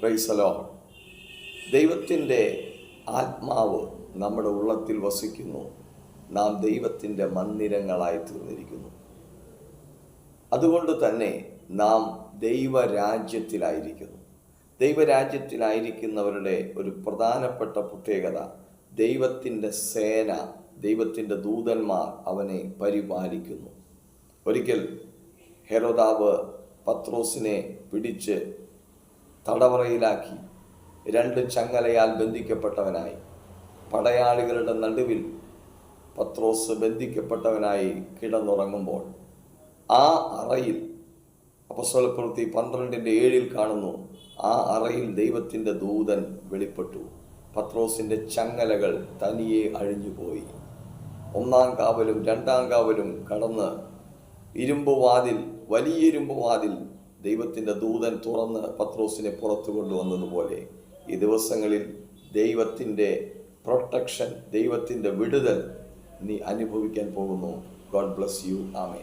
പ്രൈസലോ ദൈവത്തിന്റെ ആത്മാവ് നമ്മുടെ ഉള്ളത്തിൽ വസിക്കുന്നു. നാം ദൈവത്തിന്റെ മന്ദിരങ്ങളായി തീർന്നിരിക്കുന്നു. അതുകൊണ്ട് തന്നെ നാം ദൈവരാജ്യത്തിലായിരിക്കുന്നു. ദൈവരാജ്യത്തിലായിരിക്കുന്നവരുടെ ഒരു പ്രധാനപ്പെട്ട പ്രത്യേകത ദൈവത്തിന്റെ സേന ദൈവത്തിന്റെ ദൂതന്മാർ അവനെ പരിപാലിക്കുന്നു. ഒരിക്കൽ ഹെരോദാവ് പത്രോസിനെ പിടിച്ച് തടവറയിലാക്കി. രണ്ട് ചങ്ങലയാൽ ബന്ധിക്കപ്പെട്ടവനായി. പടയാളികളുടെ നടുവിൽ പത്രോസ് ബന്ധിക്കപ്പെട്ടവനായി കിടന്നുറങ്ങുമ്പോൾ ആ അറയിൽ അപസ്വലപ്രവൃത്തി പന്ത്രണ്ടിന്റെ ഏഴിൽ കാണുന്നു ആ അറയിൽ ദൈവത്തിന്റെ ദൂതൻ വെളിപ്പെട്ടു. പത്രോസിന്റെ ചങ്ങലകൾ തനിയെ അഴിഞ്ഞുപോയി. ഒന്നാം കാവലും രണ്ടാം കാവലും കടന്ന് ഇരുമ്പ് വാതിൽ വലിയ ഇരുമ്പ് വാതിൽ ദൈവത്തിന്റെ ദൂതൻ തുറന്ന് പത്രോസിനെ പുറത്തു കൊണ്ടുവന്നതുപോലെ ഈ ദിവസങ്ങളിൽ ദൈവത്തിന്റെ പ്രൊട്ടക്ഷൻ ദൈവത്തിന്റെ വിടുതൽ നീ അനുഭവിക്കാൻ പോകുന്നു. ഗോഡ് ബ്ലസ് യു ആമേ